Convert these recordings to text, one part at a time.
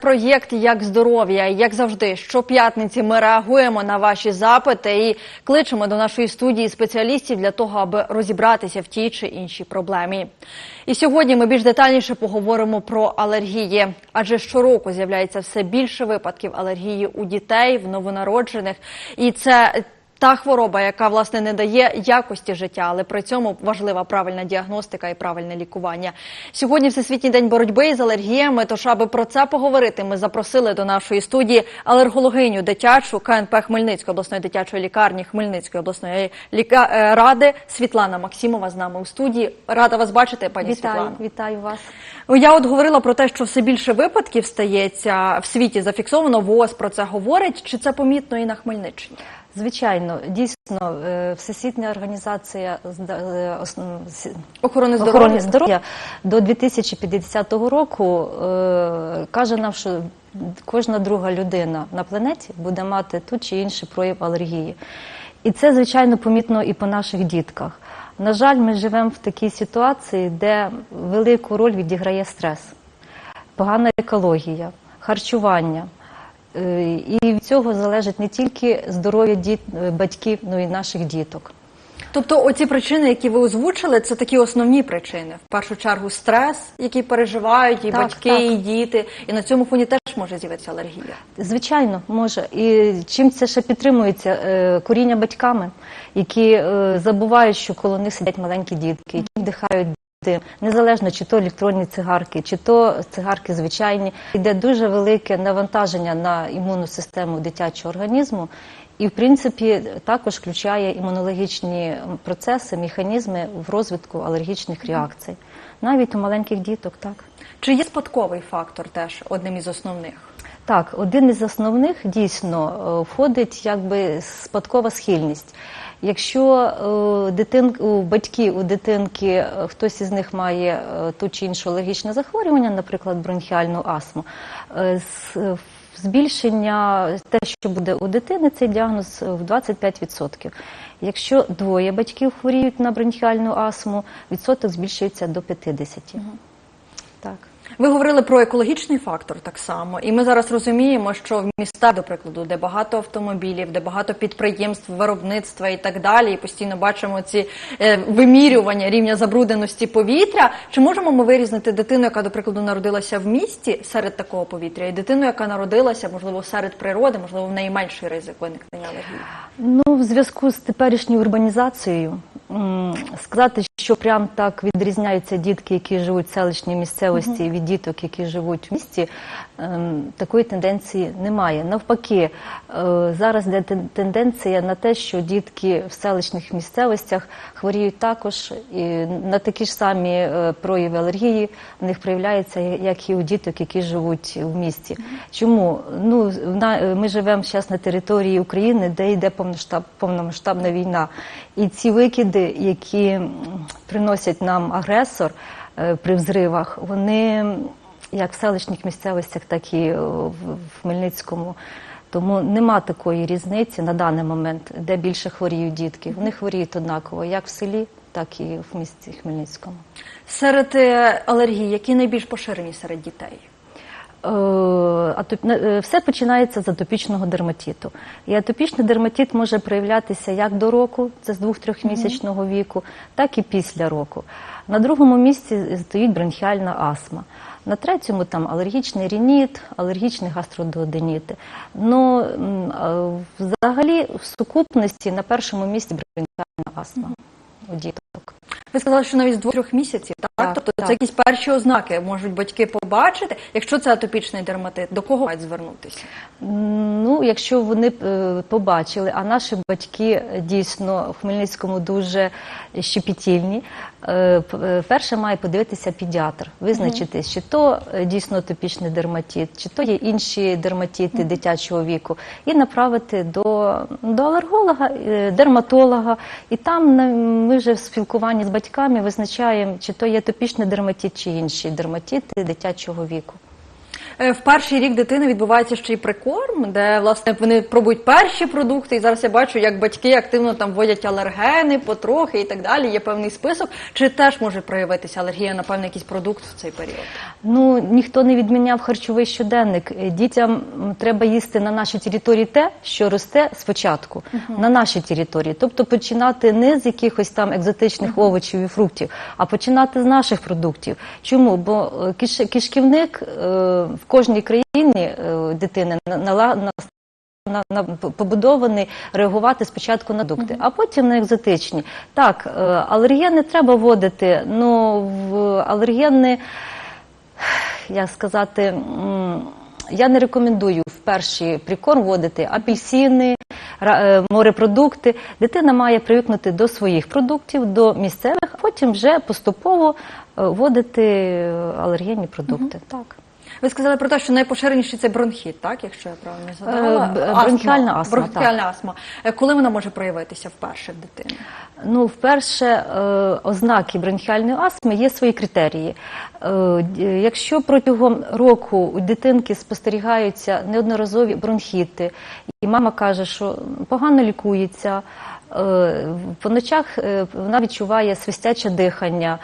Проєкт як здоров'я, як завжди, щоп'ятниці ми реагуємо на ваші запити і кличемо до нашої студії спеціалістів для того, аби розібратися в тій чи іншій проблемі. І сьогодні ми більш детальніше поговоримо про алергії, адже щороку з'являється все більше випадків алергії у дітей, в новонароджених, і це та хвороба, яка власне не дає якості життя, але при цьому важлива правильна діагностика і правильне лікування. Сьогодні Всесвітній день боротьби із алергіями. Тож, аби про це поговорити, ми запросили до нашої студії алергологиню дитячу КНП Хмельницької обласної дитячої лікарні Хмельницької обласної ліка... е, ради Світлана Максимова з нами у студії. Рада вас бачити, пані Вітаю, Світлана. вітаю вас. Ну, Я от говорила про те, що все більше випадків стається в світі зафіксовано. ВОЗ про це говорить. Чи це помітно і на Хмельниччині? Звичайно, дійсно, е, Всесвітня організація е, Охорони здоров'я. здоров'я до 2050 року е, каже нам, що кожна друга людина на планеті буде мати ту чи інший прояв алергії. І це, звичайно, помітно і по наших дітках. На жаль, ми живемо в такій ситуації, де велику роль відіграє стрес, погана екологія, харчування. Е, І від цього залежить не тільки здоров'я е, батьків, але й наших діток. Тобто, оці причини, які ви озвучили, це такі основні причини. В першу чергу стрес, який переживають і Так, батьки, так. і діти. І на цьому фоні теж може з'явитися алергія. Звичайно, може. І чим це ще підтримується? Е, Коріння батьками, які е, забувають, що коло них сидять маленькі дітки, які вдихають незалежно чи то електронні цигарки, чи то цигарки звичайні. Йде дуже велике навантаження на імунну систему дитячого організму. І, в принципі, також включає імунологічні процеси, механізми в розвитку алергічних реакцій. Навіть у маленьких діток, так. Чи є спадковий фактор теж одним із основних? Так, один із основних дійсно е, входить якби спадкова схильність. Якщо е, дитин, у батьків у дитинки е, хтось із них має ту чи іншу алергічне захворювання, наприклад, бронхіальну астму, збільшення те, що буде у дитини, цей діагноз в 25%. Якщо двоє батьків хворіють на бронхіальну астму, відсоток збільшується до 50%. Так. Ви говорили про екологічний фактор так само, і ми зараз розуміємо, що в містах, до прикладу, де багато автомобілів, де багато підприємств, виробництва і так далі, і постійно бачимо ці е, вимірювання рівня забрудненості повітря. Чи можемо ми вирізнити дитину, яка, до прикладу, народилася в місті серед такого повітря, і дитину, яка народилася, можливо, серед природи, можливо, в неї менший ризик виникнення алергії? Ну, в зв'язку з теперішньою урбанізацією сказати, що прям так відрізняються дітки, які живуть в селищній місцевості, від діток, які живуть в місті, ем, такої тенденції немає. Навпаки, е, зараз йде тенденція на те, що дітки в селищних місцевостях хворіють також і на такі ж самі е, прояви алергії в них проявляються, як і у діток, які живуть в місті. Чому? Ну, ми живемо зараз на території України, де йде повномасштабна війна. І ці викиди, які приносять нам агресор е, при взривах, вони як в селищних місцевостях, так і в, в Хмельницькому. Тому нема такої різниці на даний момент, де більше хворіють дітки. Вони хворіють однаково, як в селі, так і в місті Хмельницькому. Серед е, алергій, які найбільш поширені серед дітей? Е, е, Все починається з атопічного дерматиту. І атопічний дерматит може проявлятися як до року, це з 2-3 місячного віку, так і після року. На другому місці стоїть бронхіальна астма. На третьому там алергічний рініт, алергічний гастродуоденіти. Ну взагалі в сукупності на першому місці бронхіальна астма у діток. Ви сказали, що навіть з двох-трьох місяців, так? Так, тобто так. це якісь перші ознаки можуть батьки побачити. Якщо це атопічний дерматит, до кого мають звернутися? Ну, якщо вони е, побачили, а наші батьки е, дійсно в Хмельницькому дуже щепетільні, е, перше має подивитися педіатр, визначити, чи то дійсно атопічний дерматит, чи то є інші дерматити дитячого віку, і направити до, до алерголога, дерматолога. І там ми вже в спілкуванні з батьками визначаємо, чи то є топічний дерматит, чи інші дерматит дитячого віку. Е, В перший рік дитини відбувається ще й прикорм, де власне вони пробують перші продукти. І зараз я бачу, як батьки активно там вводять алергени, потрохи і так далі. Є певний список. Чи теж може проявитися алергія на певний якийсь продукт в цей період? Ну ніхто не відміняв харчовий щоденник. Е, Дітям треба їсти на нашій території те, що росте спочатку на нашій території. Тобто починати не з якихось там екзотичних овочів і фруктів, а починати з наших продуктів. Чому? Бо е, киш- кишківник е, в кожній країні е, дитини на, побудований реагувати спочатку на продукти, а потім на екзотичні. Так, е, алергени треба вводити, але в алергени, як сказати, м, я не рекомендую в перший прикорм вводити апельсини, е, морепродукти. Дитина має привикнути до своїх продуктів, до місцевих, а потім вже поступово е, вводити алергенні продукти. Так. Ви сказали про те, що найпоширеніший це бронхіт, так, якщо я правильно? Е, бронхіальна астма, Бронхіальна астма. Е, Коли вона може проявитися вперше в дитини? Ну, вперше, е, ознаки бронхіальної астми є свої критерії. Е, Якщо протягом року у дитинки спостерігаються неодноразові бронхіти, і мама каже, що погано лікується. По ночах вона відчуває свистяче дихання,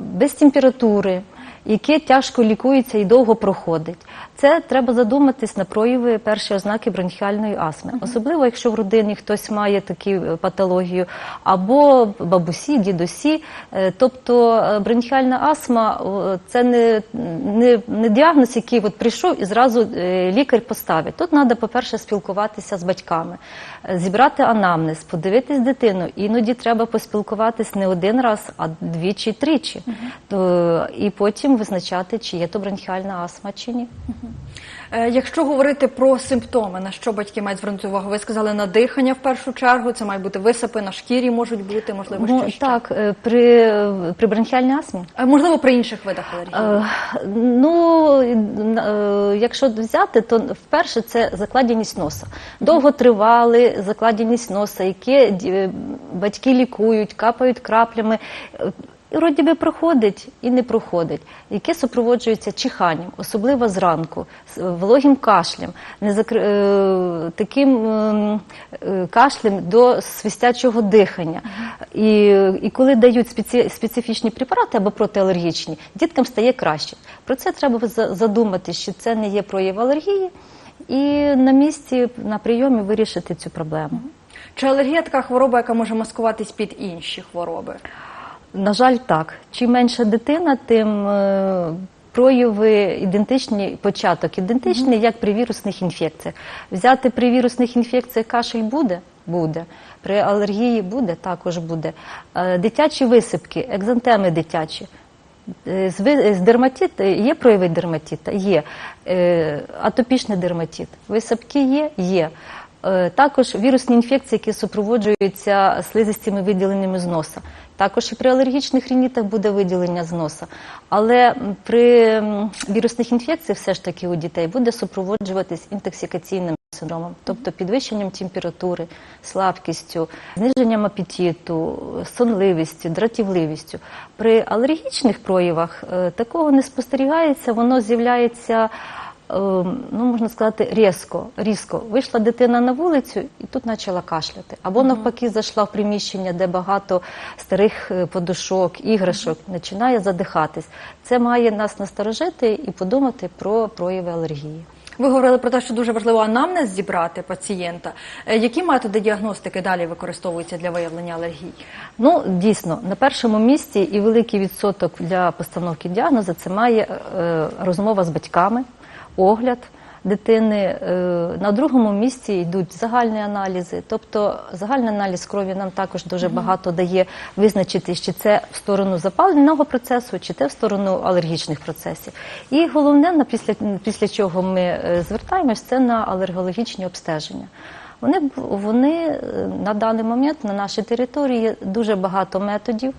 без температури, яке тяжко лікується і довго проходить. Це треба задуматись на прояви перші ознаки бронхіальної астми. Особливо, якщо в родині хтось має таку е, патологію, або бабусі, дідусі. Е, Тобто е, бронхіальна астма це не, не, не діагноз, який от прийшов і зразу лікар поставить. Тут треба, по-перше, спілкуватися з батьками, зібрати анамнез, подивитись дитину. Іноді треба поспілкуватись не один раз, а двічі, тричі. То, і потім визначати, чи є то бронхіальна астма чи ні. Е, Якщо говорити про симптоми, на що батьки мають звернути увагу? Ви сказали на дихання в першу чергу, це мають бути висипи на шкірі, можуть бути, можливо, Ну, ще. так, е, при, при бронхіальній астмі Е, Можливо, при інших видах алергії. Е, Ну, е, якщо взяти, то вперше це закладеність носа. Довготривали закладеність носа, які батьки лікують, капають краплями. Е, І вроді би проходить і не проходить, яке супроводжується чиханням, особливо зранку, з вологим кашлем, незакр... е, таким ем, е, кашлем до свистячого дихання. І, і коли дають спеці... специфічні препарати або протиалергічні, діткам стає краще. Про це треба за- задумати, що це не є прояв алергії, і на місці на прийомі вирішити цю проблему. Чи алергія така хвороба, яка може маскуватись під інші хвороби? На жаль, так. Чим менша дитина, тим е, прояви ідентичні, початок ідентичний, як при вірусних інфекціях. Взяти при вірусних інфекціях кашель буде? Буде. При алергії буде, також буде. Е, Дитячі висипки, екзантеми дитячі. Е, З, дерматит є прояви дерматита? Є. Атопічний дерматит. Висипки є? Є. Е, Також вірусні інфекції, які супроводжуються слизистими виділеннями з носа. Також і при алергічних рінітах буде виділення з носа. Але при вірусних інфекціях все ж таки у дітей буде супроводжуватись інтоксикаційним синдромом, тобто підвищенням температури, слабкістю, зниженням апетиту, сонливістю, дратівливістю. При алергічних проявах е, такого не спостерігається, воно з'являється. Е, Ну, можна сказати, різко, різко. Вийшла дитина на вулицю і тут почала кашляти. Або навпаки зайшла в приміщення, де багато старих е, подушок, іграшок, починає задихатись. Це має нас насторожити і подумати про прояви алергії. Ви говорили про те, що дуже важливо анамнез зібрати пацієнта. Е, Які методи діагностики далі використовуються для виявлення алергії? Ну, дійсно, на першому місці і великий відсоток для постановки діагнозу це має е, розмова з батьками, огляд дитини. Е, на другому місці йдуть загальні аналізи. Тобто загальний аналіз крові нам також дуже багато дає визначити, чи це в сторону запаленого процесу, чи це в сторону алергічних процесів. І головне, на після, після чого ми е, звертаємось, це на алергологічні обстеження. Вони, вони е, на даний момент на нашій території дуже багато методів,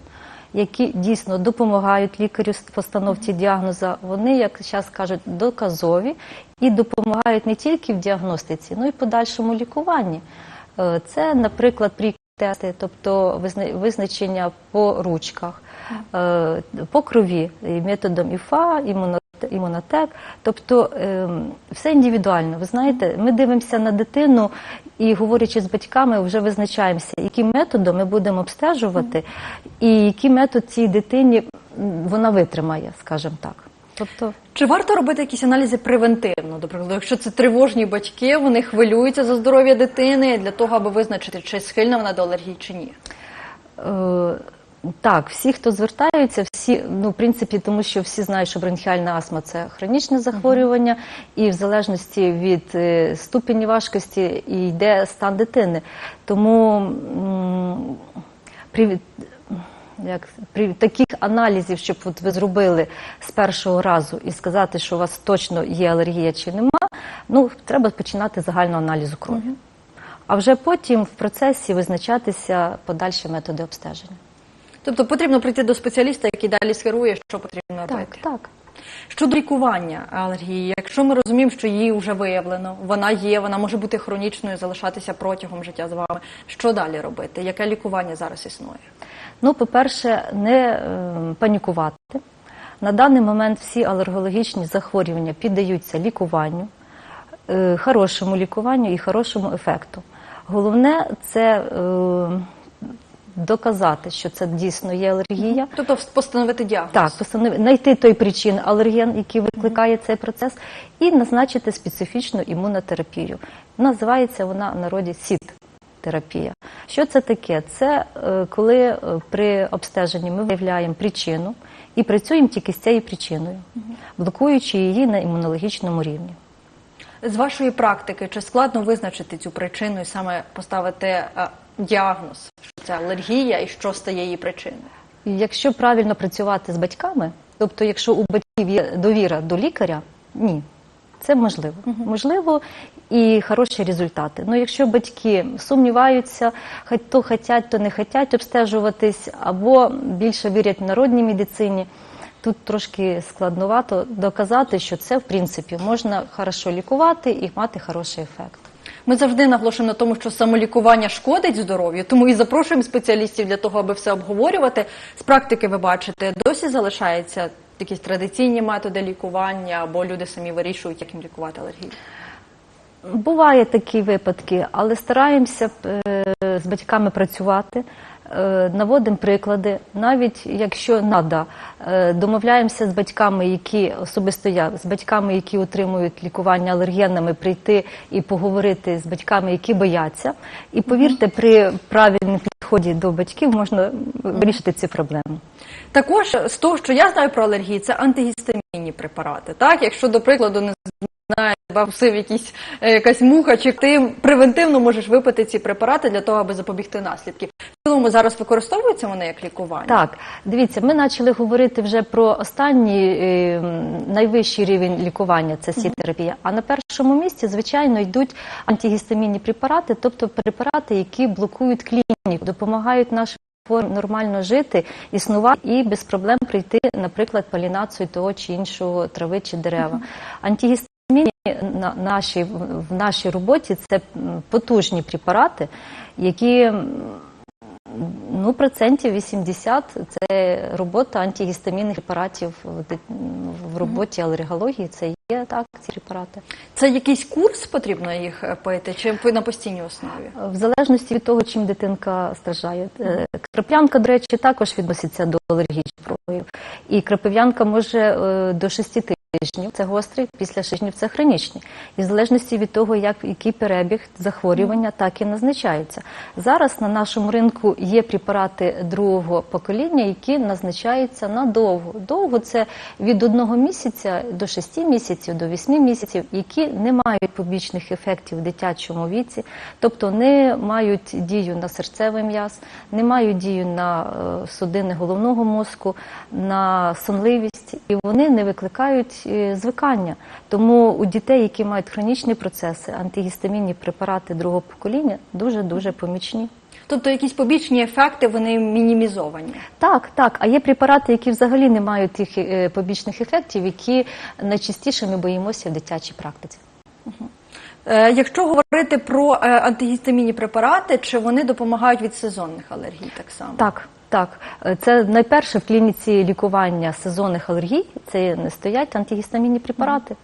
які дійсно допомагають лікарю з постановці діагноза. Вони, як зараз кажуть, доказові і допомагають не тільки в діагностиці, але й подальшому лікуванні. Е, Це, наприклад, прі-тести, тобто визна- визначення по ручках, е, по крові методом ІФА, імунотесту. Імуноте- імунотек. Тобто ем, все індивідуально. Ви знаєте, ми дивимося на дитину і, говорячи з батьками, вже визначаємося, яким методом ми будемо обстежувати, і який метод цій дитині вона витримає, скажімо так. Тобто, Чи варто робити якісь аналізи превентивно? До прикладу, якщо це тривожні батьки, вони хвилюються за здоров'я дитини для того, аби визначити, чи схильна вона до алергії чи ні. Так, всі, хто звертаються, всі, ну, в принципі, тому що всі знають, що бронхіальна астма це хронічне захворювання, і в залежності від е, ступені важкості і йде стан дитини. Тому м, при, як, при таких аналізів, щоб от ви зробили з першого разу і сказати, що у вас точно є алергія чи нема, ну, треба починати з загального аналізу крові. А вже потім в процесі визначатися подальші методи обстеження. Тобто потрібно прийти до спеціаліста, який далі схерує, що потрібно робити. Так, так. Щодо лікування алергії, якщо ми розуміємо, що її вже виявлено, вона є, вона може бути хронічною, залишатися протягом життя з вами. Що далі робити? Яке лікування зараз існує? Ну, по-перше, не е, панікувати. На даний момент всі алергологічні захворювання піддаються лікуванню, е, хорошому лікуванню і хорошому ефекту. Головне це е, доказати, що це дійсно є алергія. Тобто постановити діагноз. Так, постанов... знайти той причин алерген, який викликає цей процес, і назначити специфічну імунотерапію. Називається вона в народі СІД-терапія. Що це таке? Це е, коли е, при обстеженні ми виявляємо причину і працюємо тільки з цією причиною, блокуючи її на імунологічному рівні. З вашої практики, чи складно визначити цю причину і саме поставити е, діагноз, це алергія і що стає її причиною? Якщо правильно працювати з батьками, тобто, якщо у батьків є довіра до лікаря, ні, це можливо. Можливо і хороші результати. Ну, якщо батьки сумніваються, хай то хотять, то не хотять обстежуватись, або більше вірять в народній медицині. Тут трошки складновато доказати, що це в принципі можна хорошо лікувати і мати хороший ефект. Ми завжди наголошуємо на тому, що самолікування шкодить здоров'ю, тому і запрошуємо спеціалістів для того, аби все обговорювати. З практики ви бачите, досі залишаються якісь традиційні методи лікування, або люди самі вирішують, як їм лікувати алергію. Буває такі випадки, але стараємося е, з батьками працювати, е, наводимо приклади. Навіть якщо треба, домовляємося з батьками, які особисто я з батьками, які отримують лікування алергенами, прийти і поговорити з батьками, які бояться. І повірте, при правильному підході до батьків можна вирішити ці проблеми. Також з того, що я знаю про алергії, це антигістамінні препарати. Так, якщо до прикладу не знаю, тебе якісь е, якась муха, чи ти превентивно можеш випити ці препарати для того, аби запобігти наслідків. В цілому зараз використовуються вони як лікування. Так, дивіться, ми почали говорити вже про останній е, найвищий рівень лікування це сітерапія. А на першому місці, звичайно, йдуть антигістамінні препарати, тобто препарати, які блокують клініку, допомагають нашим хворим нормально жити, існувати і без проблем прийти, наприклад, полінацію того чи іншого трави чи дерева. Антигістамінні на нашій в нашій роботі це потужні препарати, які Ну, процентів 80 – це робота антигістамінних препаратів в роботі алергології. Це є так, ці препарати. Це якийсь курс потрібно їх пити, чи на постійній основі? В залежності від того, чим дитинка страждає. Е, Краплянка, до речі, також відноситься до алергічних проявів. І крапив'янка може е, до 6 тижнів, це гострий, після 6 тижнів це хронічні. І в залежності від того, як який перебіг захворювання, так і назначаються. Зараз на нашому ринку є препарати другого покоління, які назначаються надовго. Довго це від одного місяця до 6 місяців, до 8 місяців, які не мають побічних ефектів в дитячому віці, тобто не мають дію на серцевий м'яз, не мають дію на е, судини головного мозку, на сонливість, і вони не викликають е, звикання. Тому у дітей, які мають хронічні процеси, антигістамінні препарати другого покоління дуже дуже помічні. Тобто якісь побічні ефекти вони мінімізовані. Так, так. А є препарати, які взагалі не мають тих е, побічних ефектів, які найчастіше ми боїмося в дитячій практиці. Е, Якщо говорити про антигістамінні препарати, чи вони допомагають від сезонних алергій так само? Так, Так, е, це найперше в клініці лікування сезонних алергій. Це не стоять антигістамінні препарати.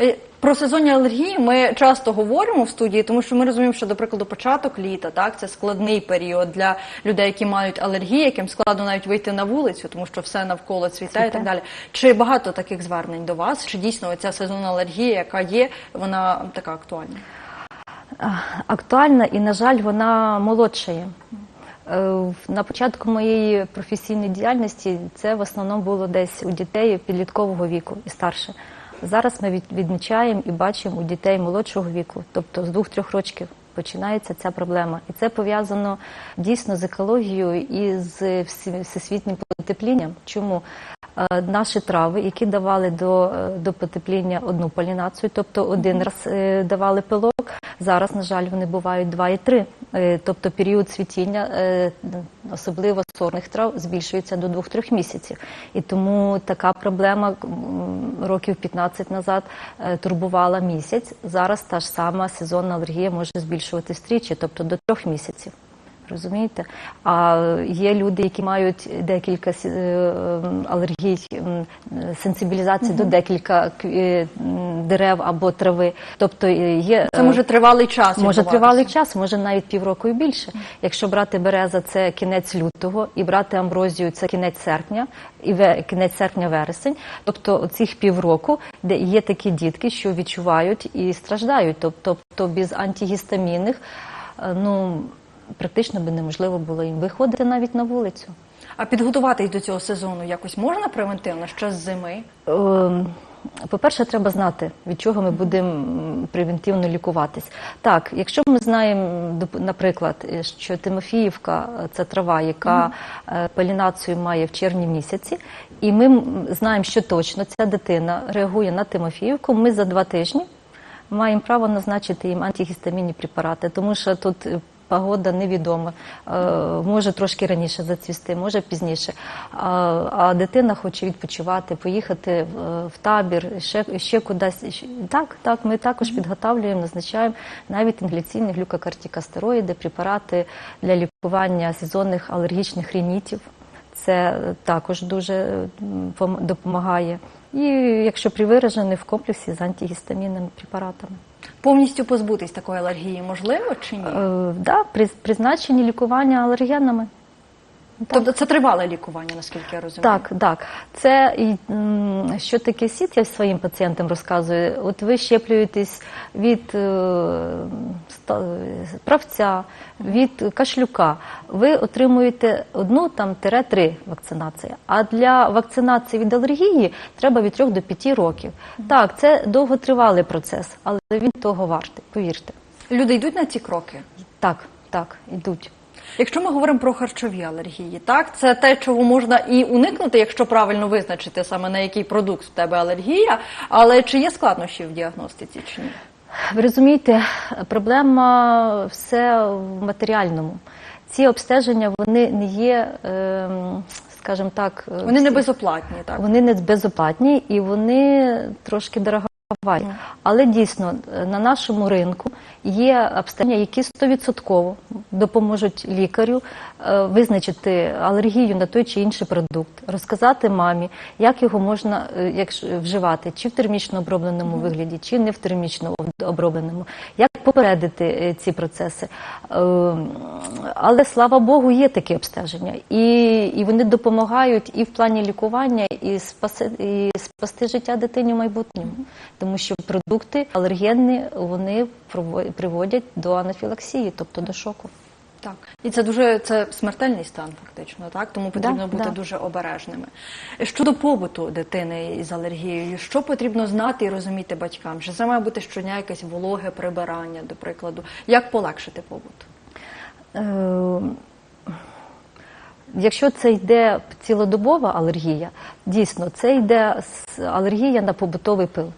Е, Про сезонні алергії ми часто говоримо в студії, тому що ми розуміємо, що, до прикладу, початок літа, так це складний період для людей, які мають алергії, яким складно навіть вийти на вулицю, тому що все навколо цвіте і так далі. Чи багато таких звернень до вас? Чи дійсно ця сезонна алергія, яка є, вона така актуальна? Актуальна і, на жаль, вона молодшає. Е, На початку моєї професійної діяльності це в основному було десь у дітей підліткового віку і старше. Зараз ми відмічаємо і бачимо у дітей молодшого віку, тобто з двох-трьох років починається ця проблема. І це пов'язано дійсно з екологією і з всесвітнім потеплінням. Чому? Е, Наші трави, які давали до, е, до потепління одну полінацію, тобто один раз давали пилок, зараз, на жаль, вони бувають два і три. Е, Тобто період цвітіння, е, особливо сорних трав, збільшується до двох-трьох місяців. І тому така проблема років 15 назад е, турбувала місяць. Зараз та ж сама сезонна алергія може збільшуватись тричі, тобто до трьох місяців. Розумієте? А є люди, які мають декілька е, алергій, сенсибілізації до декілька е, дерев або трави. Тобто е, є Це може тривалий час. Може відбуватися. тривалий час, може навіть півроку і більше. Якщо брати береза, це кінець лютого, і брати амброзію, це кінець серпня, і кінець серпня-вересень. Тобто цих півроку, де є такі дітки, що відчувають і страждають. Тобто, тобто без антигістамінних, ну практично би неможливо було їм виходити навіть на вулицю. А підготуватись до цього сезону якось можна превентивно ще з зими? Ем, По-перше, треба знати, від чого ми будемо превентивно лікуватись. Так, якщо ми знаємо, наприклад, е, що Тимофіївка е, це трава, яка е, полінацію має в червні місяці, і ми знаємо, що точно ця дитина реагує на Тимофіївку, ми за два тижні маємо право назначити їм антигістамінні препарати, тому що тут погода невідома, Е, може трошки раніше зацвісти, може пізніше. А, дитина хоче відпочивати, поїхати в, в табір, ще, ще кудись. Так, так, ми також підготовлюємо, назначаємо навіть інгаляційні глюкокортикостероїди, препарати для лікування сезонних алергічних рінітів. Це також дуже е, пом- допомагає. І якщо привиражений в комплексі з антигістамінними препаратами. Повністю позбутись такої алергії можливо чи ні? Е, да, при- призначені лікування алергенами. Тобто це тривале лікування, наскільки я розумію. Так, так. Це і, м, що таке сіт, я своїм пацієнтам розказую. От ви щеплюєтесь від е, ста- правця, від кашлюка. Ви отримуєте одну там тире три вакцинації. А для вакцинації від алергії треба від 3 до 5 років. Так, це довготривалий процес, але він того вартий, повірте. Люди йдуть на ці кроки. Так, так, ідуть. Якщо ми говоримо про харчові алергії, так це те, чого можна і уникнути, якщо правильно визначити саме на який продукт в тебе алергія. Але чи є складнощі в діагностиці чи ні? Ви розумієте, проблема все в матеріальному. Ці обстеження вони не є, ем, скажімо так, Вони не безоплатні, так вони не безоплатні і вони трошки дороговаті. Але дійсно е, на нашому ринку є обстеження, які 100% допоможуть лікарю е, визначити алергію на той чи інший продукт, розказати мамі, як його можна е, як вживати, чи в термічно обробленому вигляді, чи не в термічно обробленому, як попередити ці процеси. Е, Але слава Богу, є такі обстеження, і, і вони допомагають і в плані лікування, і спаси і спасти життя дитині в майбутньому, тому що продукти алергенні вони приводять до анафілаксії, тобто до шоку. Так, і це дуже це смертельний стан, фактично, так тому потрібно Да, бути да. дуже обережними. Щодо побуту дитини із алергією, що потрібно знати і розуміти батькам? Чи це має бути щодня якесь вологе прибирання, до прикладу, як полегшити побут? Е, Якщо це йде цілодобова алергія, дійсно це йде алергія на побутовий пил.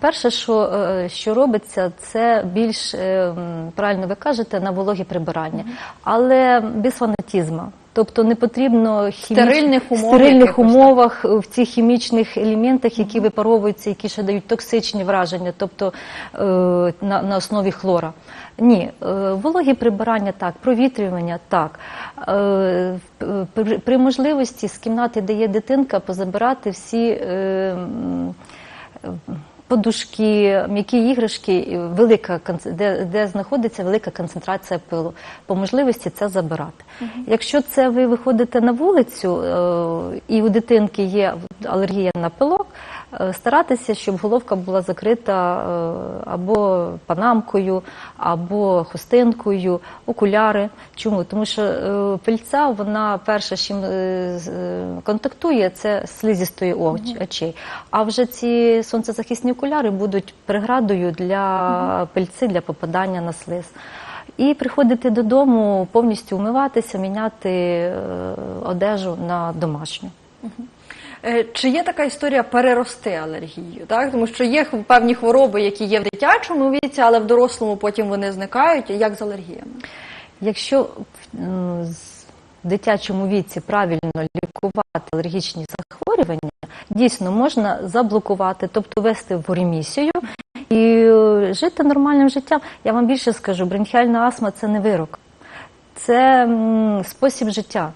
Перше, що, е, що робиться, це більш е, правильно ви кажете на вологі прибирання, але без фанатізму. Тобто не потрібно хіміч... Стерильних умов стерильних умовах е, в цих хімічних елементах, які випаровуються, які ще дають токсичні враження, тобто е, на, на основі хлора. Ні, е, вологі прибирання так, провітрювання так. Е, при, при можливості з кімнати, де є дитинка, позабирати всі. Е, Подушки, м'які іграшки, велика де, де знаходиться велика концентрація пилу. По можливості це забирати. Якщо це ви виходите на вулицю е, і у дитинки є алергія на пилок, е, старатися, щоб головка була закрита е, або панамкою, або хустинкою, окуляри. Чому? Тому що е, пильця, вона перша, з чим е, контактує, це слизістої оч- очей. А вже ці сонцезахисні окуляри будуть преградою для пильці, для попадання на слиз. І приходити додому, повністю вмиватися, міняти е, одежу на домашню. Е, Чи є така історія перерости алергію? Так? Тому що є певні хвороби, які є в дитячому віці, але в дорослому потім вони зникають. Як з алергіями? Якщо в дитячому віці правильно лікувати алергічні захворювання, дійсно можна заблокувати, тобто вести в ремісію і е, жити нормальним життям. Я вам більше скажу, бронхіальна астма це не вирок, це спосіб життя.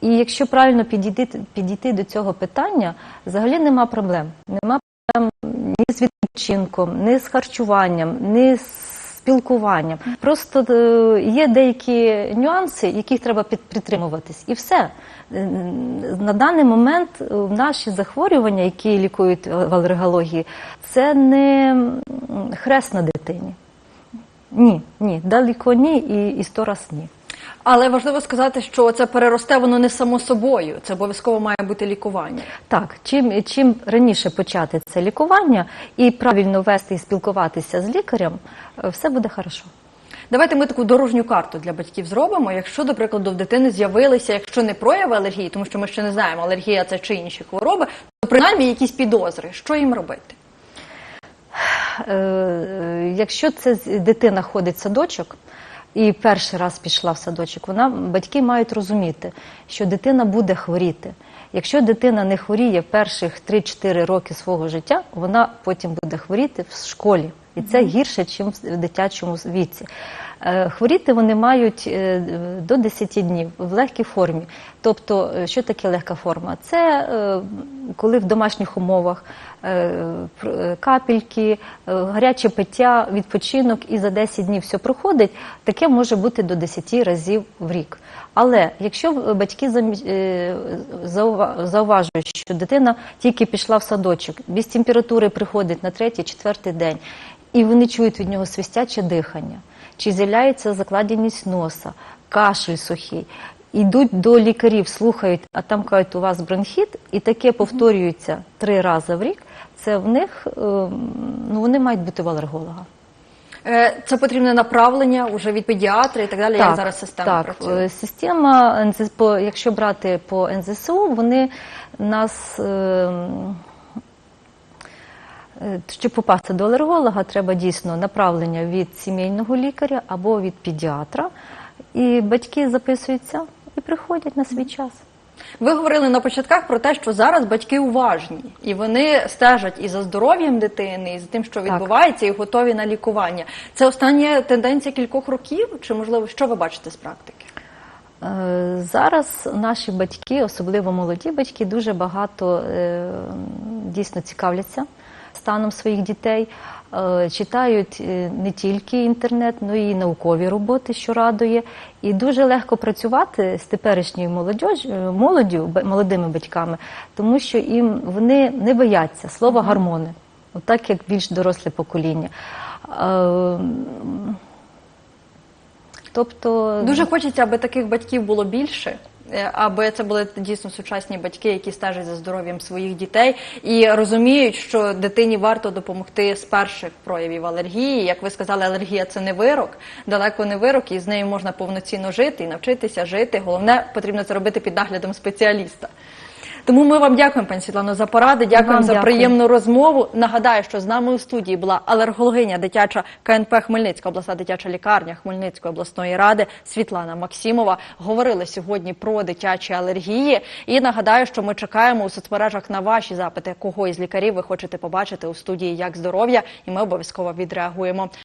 І якщо правильно підійти, підійти до цього питання, взагалі нема проблем. Нема проблем ні з відпочинком, ні з харчуванням, ні з спілкуванням. Просто е, є деякі нюанси, яких треба підтримуватись, і все. Е, На даний момент е, наші захворювання, які лікують в алергології, це не хрест на дитині. Ні, ні, далеко ні і, і сто раз ні. Але важливо сказати, що це переросте воно не само собою. Це обов'язково має бути лікування. Так, чим, чим раніше почати це лікування і правильно вести і спілкуватися з лікарем, е, все буде хорошо. Давайте ми таку дорожню карту для батьків зробимо. Якщо, до прикладу, в дитини з'явилися, якщо не прояви алергії, тому що ми ще не знаємо, алергія це чи інші хвороби, то принаймні якісь підозри, що їм робити? Е, Якщо це дитина ходить в садочок і перший раз пішла в садочок, вона батьки мають розуміти, що дитина буде хворіти. Якщо дитина не хворіє перших 3-4 роки свого життя, вона потім буде хворіти в школі. І це гірше, ніж в дитячому віці. Е, Хворіти вони мають е, до 10 днів в легкій формі. Тобто, е, що таке легка форма? Це коли в домашніх умовах капельки, гаряче пиття, відпочинок і за 10 днів все проходить, таке може бути до 10 разів в рік. Але якщо батьки зауважують, що дитина тільки пішла в садочок, без температури приходить на третій, четвертий день, і вони чують від нього свистяче дихання, чи з'являється закладеність носа, кашель сухий. Йдуть до лікарів, слухають, а там кажуть, у вас бронхіт, і таке повторюється три рази в рік. Це в них е, ну вони мають бути в алерголога. Е, Це потрібне направлення вже від педіатра і так далі. Як зараз система так, працює? е, Система якщо брати по НЗСУ, вони нас. Е, е, Щоб попасти до алерголога, треба дійсно направлення від сімейного лікаря або від педіатра. І батьки записуються і приходять на свій час. Ви говорили на початках про те, що зараз батьки уважні, і вони стежать і за здоров'ям дитини, і за тим, що Так. відбувається, і готові на лікування. Це остання тенденція кількох років, чи можливо, що ви бачите з практики? Е, Зараз наші батьки, особливо молоді батьки, дуже багато е, дійсно цікавляться станом своїх дітей, е, читають е, не тільки інтернет, але й наукові роботи, що радує. І дуже легко працювати з теперішньою молодь, молоддю, молодими батьками, тому що їм вони не бояться слова гормони, отак як більш доросле покоління. Е, Тобто Дуже хочеться, аби таких батьків було більше. Е, Аби це були дійсно сучасні батьки, які стежать за здоров'ям своїх дітей і розуміють, що дитині варто допомогти з перших проявів алергії. Як ви сказали, алергія це не вирок, далеко не вирок, і з нею можна повноцінно жити і навчитися жити. Головне, потрібно це робити під наглядом спеціаліста. Тому ми вам дякуємо, пані Світлано, за поради. Дякуємо Вам за дякую. приємну розмову. Нагадаю, що з нами у студії була алергологиня дитяча КНП Хмельницька обласна дитяча лікарня Хмельницької обласної ради Світлана Максимова. Говорили сьогодні про дитячі алергії. І нагадаю, що ми чекаємо у соцмережах на ваші запити, кого із лікарів ви хочете побачити у студії як здоров'я, і ми обов'язково відреагуємо.